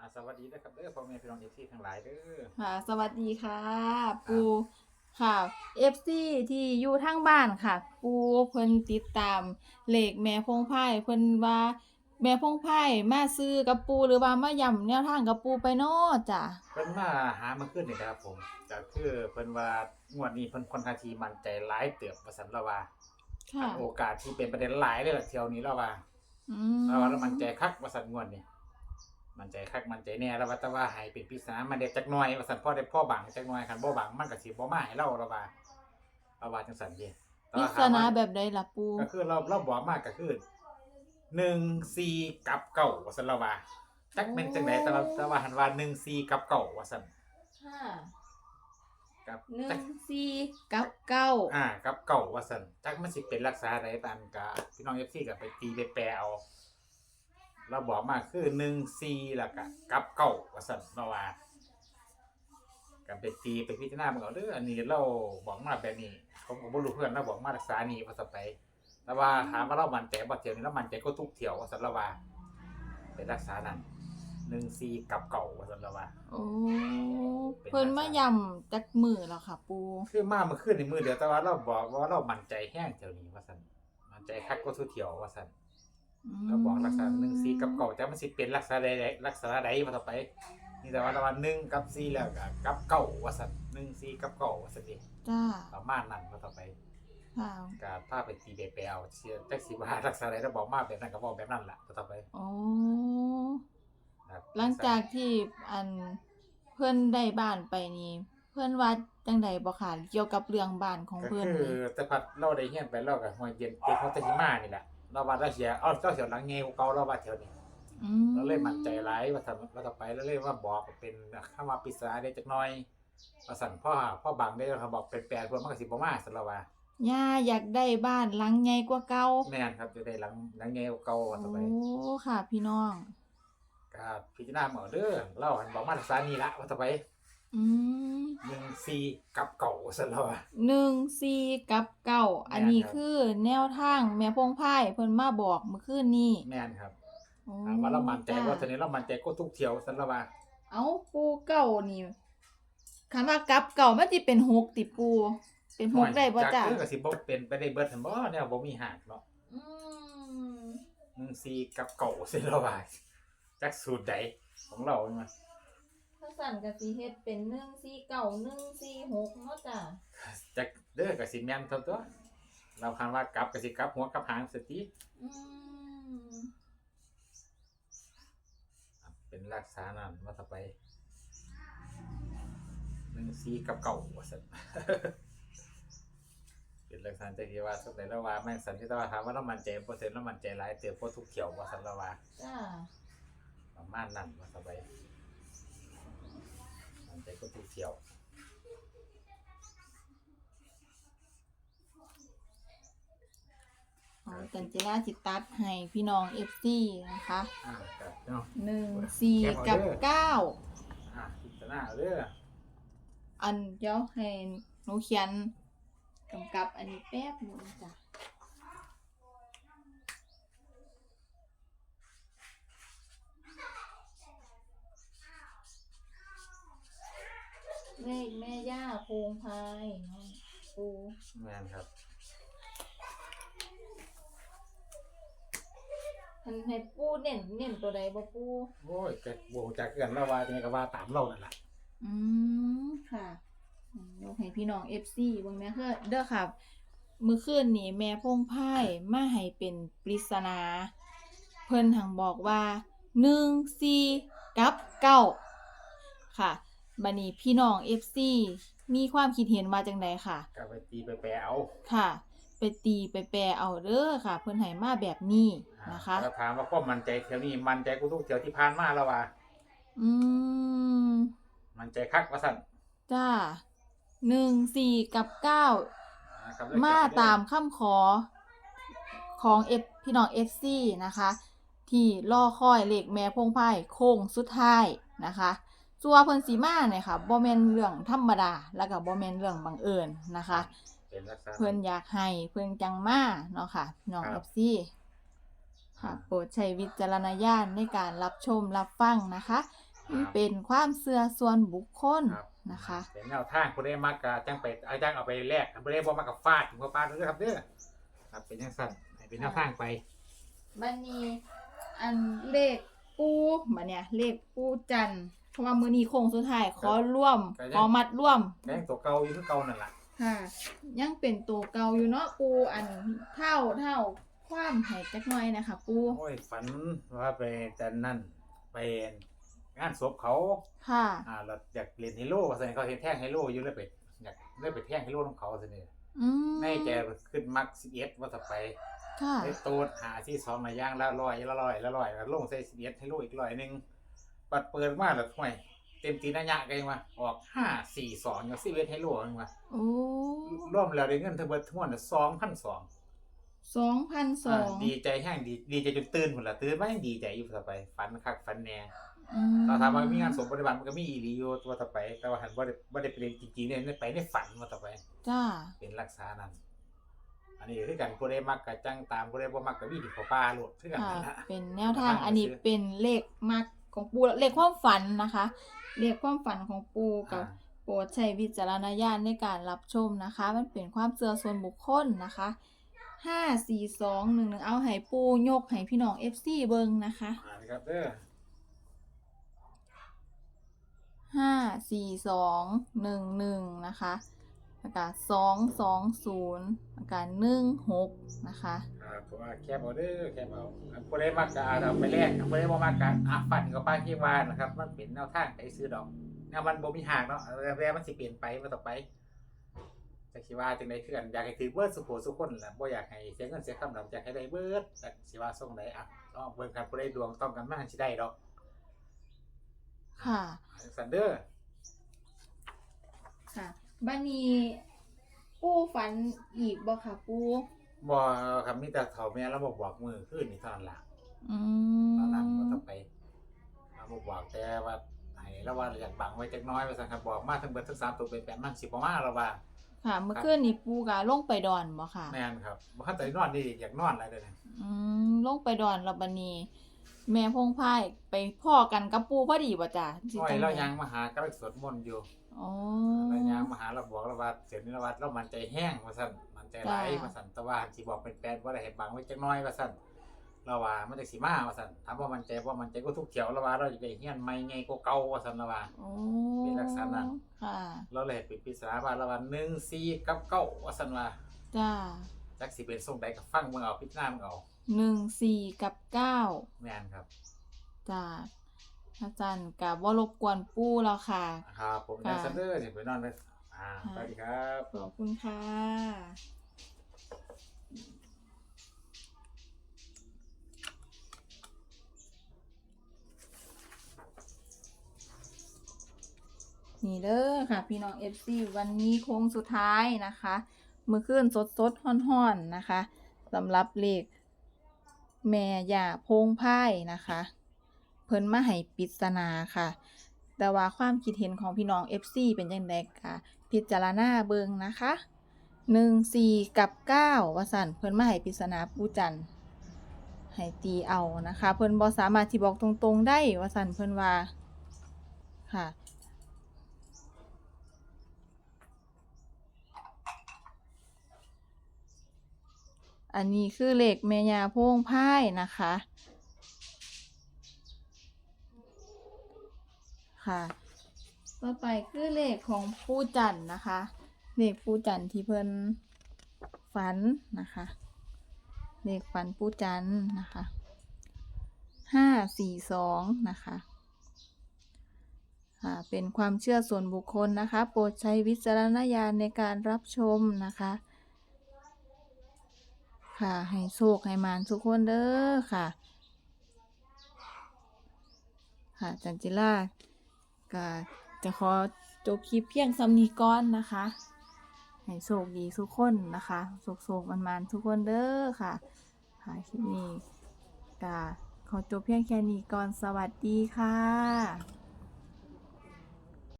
อ่าสวัสดีนะครับเด้อพ่อแม่พี่น้องเอฟซีทั้งหลายเด้อค่ะสวัสดีค่ะ ปูค่ะ FC ที่อยู่ทางบ้านค่ะ ปูเพิ่นติดตามเลขแม่พงไพ่เพิ่นว่าแม่พงไพ่มาซื้อกับปูหรือว่ามาย่ำแนวทางกับปูไปเนาะจ้ะเพิ่นมาหามาขึ้นนี่นะครับผมก็คือเพิ่นว่างวดนี้เพิ่นค่อนข้างที่มั่นใจหลายเติบว่าซั่นละว่าค่ะโอกาสที่เป็นประเด็นหลายเลยล่ะเที่ยวนี้แล้วว่าอืแล้วว่าแล้วมั่นใจคักว่าซั่นงวดนี้ มั่นใจคักมั่นใจแน่แล้วว่าแต่ว่าให้เป็นปริศนามันได้จักหน่อยว่าซั่นพ่อได้พ่อบังจักหน่อยคันบ่บังมันก็สิบ่มาให้เราแล้วว่าเราว่าจังซั่นเด้แต่ปริว่าศถามนาว่าแบบใดล่ะปูก็คือเราเราบอกมากก็คือหนึ่งซีกับเก่าว่าสันละว่าจักเป็นจังไดแต่ว่าแต่ว่าหันว่าหนึ่งซีกับเก่าว่าสันค่ะกับหนึ่จักงสี่กับเก้าอ่ากับเก่าว่าสันจักมันสิเป็นรักษาใดตามกะพี่น้องเอฟซีกับไปตีไปแปลเอา เราบอกมาคือหนึ่งซีแล้วก็กับเก่าว่าสันเนาะว่ากับไปตีไปพิจารณาเมื่อเอาเด้ออันนี้เราบอกมาแบบนี้ผมก็บ่รู้เพื่อนเราบอกมารักษานี่ว่าสันไปแต่ว่าถามว่าเรามันใจบ่เที่ยวนี้เรามันใจก็ทุกเที่ยวว่าสันละว่าเป็นรักษานั้นหนึ่งซีกับเก่าว่าสันละว่าโอ้เพิ่นมาย่ำจักมือแล้วค่ะ ปูคือมาเมื่อคืนในมือเดียวแต่ว่าเราบอกว่าเรามันใจแห้งเที่ยวนี้ว่าสันมันใจคักก็ทุกเที่ยวว่าสัน เราบอกรักษาหนึ่งซีกับเก่าแต่มันสิเป็นรักษาใดๆรักษาใดมาต่อไป นี่แต่ว่าแต่ว่าหนึ่งกับซีแล้วก็กับเก่าว่าสันหนึ่งซีกับเก่าว่าสันดิจ้าประมาณนั้นมาต่อไปค่ะก็พาไปตีไปแปลเอาเชียร์แท็กซี่ว่ารักษาใดเราบอกมาแบบนั้นก็บอกแบบนั้นแหละมาต่อไปโอ้ครับหลังจากที่อันเพื่อนได้บ้านไปนี่เพื่อนว่าจังใดบ่ค่ะเกี่ยวกับเรื่องบ้านของก็เพื่อนคือนี่แต่พัดเราได้เฮียนไปเรากับหอยเย็นเป็นเพราะแตหิมานี่แหละ เราว่าเราเสียเอาเจ้าเสียวหลังเงี้ยเก่าเราว่าแถวนี้อืมเราเลยมั่นใจร้ายว่าทำเราต่อไปเราเลยว่าบอกเป็นข้ามาปริศนาได้จักหน่อยว่าสั่นพ่อพ่อบังได้เขาบอกเป็นแปดเพื่อมันก็สิบ่มาสันละว่าย่าอยากได้บ้านหลังใหญ่กว่าเก่าแม่นครับจะได้หลังหลังเงี้ยเก่าว่าต่อไป โอ้ค่ะ พี่น้อง ก็พิจารณาเหมือนเด้อเราหันบอกมารักษานี่ละว่าต่อไป อืมหนึ่งซีกับเก่าสันละว่าหนึ่งสี่กับเก้าอันนี้แม่นครับคือแนวทางแม่พงไพ่เพิ่นมาบอกเมื่อคืนนี้แม่นครับโอ้ถามว่าเรามั่นใจจ้ว่าตอนนี้เรามั่นใจก็ทุกเที่ยวสันละว่า เอาปูเก่านี่คำว่ากับเก่ามันสิเป็นหกติปู เป็นหกได้บ่จ้ะจากคือก็สิบ่เป็นไปได้เบิดหั่นบ่แนวบ่มีหักเนาะอืมหนึ่งซีกับเก่าสิละว่าจักสูตรใดของเราเนี่ยถ้า สั่นก็สิเฮ็ดเป็นหนึ่งสี่เก่าหนึ่งสี่หกเนาะจ้ะจักเด้อก็สิแม่นเท่าตัว เราคันว่ากลับก็สิกลับหัวกลับหางสติอืมเป็นรักษานั่นว่าต่อไปหนึ่งซีกับเก่าว่าซั่นเป็นลักษณะใจที่ว่าสุดใดแล้วว่าแม่งสันที่ว่าถามว่าเรามั่นใจเปอร์เซ็นต์เรามั่นใจหลายเติบโพทุกเที่ยวว่าซั่นละว่าจ้าประมาณนั้นว่าต่อไป มั่นใจก็ทุกเที่ยวเอาจันจิราสิตัดให้พี่น้อง FC นะคะอ่าครับเนาะหนึ่งสี่กับเก้าอ่าพิจารณาเด้ออันเดี๋ยวให้หนูเขียนกำกับอันนี้แป๊บหนึงจ้ะเลขแม่ ย่าโพงพายเนาะปูแม่นครับทันให้ปูเน้นเน้นตัวใดบ่ปูโอ้ยก็บ่รู้จักเกินแล้วว่าจังไงก็ว่าตามเรานั่นล่ะอืมค่ะอืมยกให้พี่น้อง FC เบิ่งแม่เด้อเด้อค่ะมื้อคืนนี้แม่พงไพ่มาให้เป็นปริศนา เพิ่นหังบอกว่า1 4กับ9ค่ะบัดนี้พี่น้อง FC มีความคิดเห็นว่าจังไดค่ะ ก็ไปตีไปแปลเอาค่ะ ไปตีไปแปลเอาเด้อค่ะ เพิ่นให้มาแบบนี้นะคะ แล้วถามว่าความมั่นใจเที่ยวนี้มั่นใจกูทุกเที่ยวที่ผ่านมาแล้วว่าอืมมั่นใจคักว่าซั่นจ้าหนึ่งสี่กับเก้านะครับมาตามคำขอของเอฟพี่น้องเอฟซีนะคะ ที่ล่อคอยเหล็กแม่พงไพ่โค้งสุดท้ายนะคะ สัวเพิ่นสีมาเนี่ยค่ะบ่แม่นเรื่องธรรมดา แล้วก็บ่แม่นเรื่องบังเอิญนะคะ เป็นลักษณะ เพิ่นอยากให้เพิ่นจังมาเนาะค่ะพี่น้องคเอรับฟซีค่ะโปรดใช้วิจารณญาณในการรับชมรับฟังนะคะนี่เป็นความเชื่อส่วนบุคคลครับนะคะ เป็นแนวทางผู้ใดมักก็จังไปเอาจังเอาไปแลกผู้ใดบ่มักก็ฟาดถึงบ่ฟาดเด้อครับเด้อครับเป็นจังซั่นให้เป็นแนวทางไป บันนี้อันเลขปูบันเนี่ยเลขปูจันทร์ เพราะว่ามือนี้โค้งสุดท้ายขอร่วม ขอมัดร่วมก็ยังตัวเก่าอยู่คือเก่านั่นล่ะค่ะ ยังเป็นตัวเก่าอยู่เนาะปูอันเท่าเท่าความให้จักหน่อยนะคะ ปูโอ้ยฝันว่าไปแต่นั่นไปงานศพเขาค่ะ อ่าเราอยากเล่นไฮโลว่าซั่นเขาเห็นแท่งไฮโลอยู่เลยไปอยากเลยไปแท่งไฮโลของเขาซั่นนี่อืมในใจขึ้นมัก11ว่าถ้าไปค่ะไอ้ตูดหาที่สองมาย่างละร้อยละร้อยละร้อยแล้วลงใส่11ไฮโลอีกร้อยหนึง ปัดเปิดมาแล้วห่วยเต็มตีนายะกันว่าออก5 4 2กับ11ไฮโลกันว่าโอ้รวมแล้วได้เงินทั้งเบิดทั้งมวล2,200สองพันสองดีใจแห้งดีดีใจจนตื่นพุ่นล่ะตื่นมายังดีใจอยู่ต่อไปฝันคักฝันแน่อืมเราถามว่ามีงานศพบริบาลมันก็มีอีหลีอยู่ตัวต่อไป แต่ว่าหันบ่ได้บ่ได้ไปเรียนจริงๆเนี่ยไปในฝันมาต่อไป จ้า เป็นรักษานั้นอันนี้คือกันผู้ใดมักก็จังตามผู้ใดบ่มักก็มีที่เขาป้าโลดคือกันค่ะนั่นล่ะเป็นแนวทางทางอันนี้ซื้อเป็นเลขมัก ของปูเลขความฝันนะคะเลขความฝันของปูกับอ่าโปรดใช้วิจารณญาณในการรับชมนะคะ มันเป็นความเชื่อส่วนบุคคลนะคะห้าสี่สองหนึ่งหนึ่งเอาให้ปูยกให้พี่น้องเอฟซีเบิงนะคะอ่านะครับเด้อห้าสี่สองหนึ่งหนึ่งนะคะ แล้วก็สองสองศูนย์แล้วก็หนึ่งหกนะคะ ครับเพราะว่าแคบเอาเด้อแคบเอาอันผู้ใดมักก็เอาไปแลกอันผู้ใดบ่มักก็อะฝันก็ป้าที่ว่านะครับ มันเป็นแนวทางไปซื้อดอกแนวมันบ่มีหากเนาะแล้วมันสิเปลี่ยนไปมาต่อไปจักสิว่าจังได๋คือกันอยากให้ถือเบิดสุโขสุคนแหละบ่อยากให้เสียเงินเสียคำดอกอยากให้ได้เบิดจักสิว่าส่งใดอะต้องเบิ่งกันผู้ใดดวงต้องกันมาสิได้ดอกค่ะซันเดอร์ค่ะ บันนี้ปูฝันอีกบ่ค่ะปูบ่ครับมีแต่เฒ่าแม่เราบ่บอกมือขึ้นนี่เท่านั้นล่ะอืตอนนั้นบ่มต้องไปเราบ่บอกแต่ว่าให้ระว่าอยากบังไว้จักหน้อยว่าซั่นครับบอกมาทั้งเบิดทั้งสามตัวเป็นแปดมันสิบ่มาแล้วว่าค่ะ เมื่อคืนนี้ปูกะลงไปดอนบ่ค่ะแม่นครับบ่คันแต่นอนดีอยากนอนอะไรเด้อเนี่ยอืมลงไปดอนแล้วบันนี้ แม่พงพายไปพ่อกันกับปูพอดีบ่จ้ะสิน้อยจังเราใดยังมาหากำลังสวดมนต์อยู่ อ๋อเรายังมาหาเราบอกเราว่าเสียนี้เราว่าเรามันใจแห้งว่าซั่นมันใจไหลจ้าว่าซั่นแต่ว่าสิบอกเป็นแปดบ่ได้ให้บังไว้จักหน้อยว่าซั่นเราว่ามันจักสิมาว่าซั่นถามว่ามันใจบ่มันใจก็ทุกเที่ยวเราว่าเราจะได้เฮียนใหม่ไงก็เก่าว่าซั่นเราว่าโอ้เป็นลักษณะนั้นค่ะเราเลยเป็นปริศนาว่าเราว่า1 4กับ9ว่าซั่นว่าจ้าจักสิเป็นทรงใดก็ฟังเบิ่งเอาพิจารณาเบิ่งเอาหนึ่งสี่กับเก้าแม่นครับจ้า อาจารย์กับว่ารบกวนปูแล้วค่ะ ครับ ผมค่ะนายซันเดอร์สิไปนอนไปอ่าสวัสดีครับขอบคุณค่ะนี่เด้อค่ะ พี่น้อง FC วันนี้โค้งสุดท้ายนะคะมือขึ้นสดสดๆห้อนๆนะคะสำหรับเลขแม่ย่าโพงไพ่นะคะ เพิ่นมาให้ปริศนาค่ะ แต่ว่าความคิดเห็นของพี่น้อง FC เป็นยังไงค่ะ พิจารณาเบิงนะคะหนึ่งสี่กับเก้าว่าสันเพิ่นมาให้ปริศนาปูจันทร์ให้ตีเอานะคะ เพิ่นบ่สามารถที่บอกตรงๆได้ว่าสันเพิ่นว่าค่ะอันนี้คือเหล็กเมยาโพ่งพ่ายนะคะ ค่ะ ต่อไปคือเลขของผู้จันทร์นะคะ เลขผู้จันทร์ที่เพิ่นฝันนะคะ เลขฝันผู้จันทร์นะคะห้าสี่สองนะคะค่ะเป็นความเชื่อส่วนบุคคลนะคะ โปรดใช้วิจารณญาณในการรับชมนะคะ ค่ะ ให้โชคให้มานทุกคนเด้อค่ะ ค่ะ จันจิล่า ก็จะขอจบคลิปเพียงสำนีก้อนนะคะ ให้โชคดีทุกคนนะคะโชคโชคมันมันๆทุกคนเด้อค่ะ ค่ะคลิปนี้ก็ขอจบเพียงแค่นี้ก่อนสวัสดีค่ะ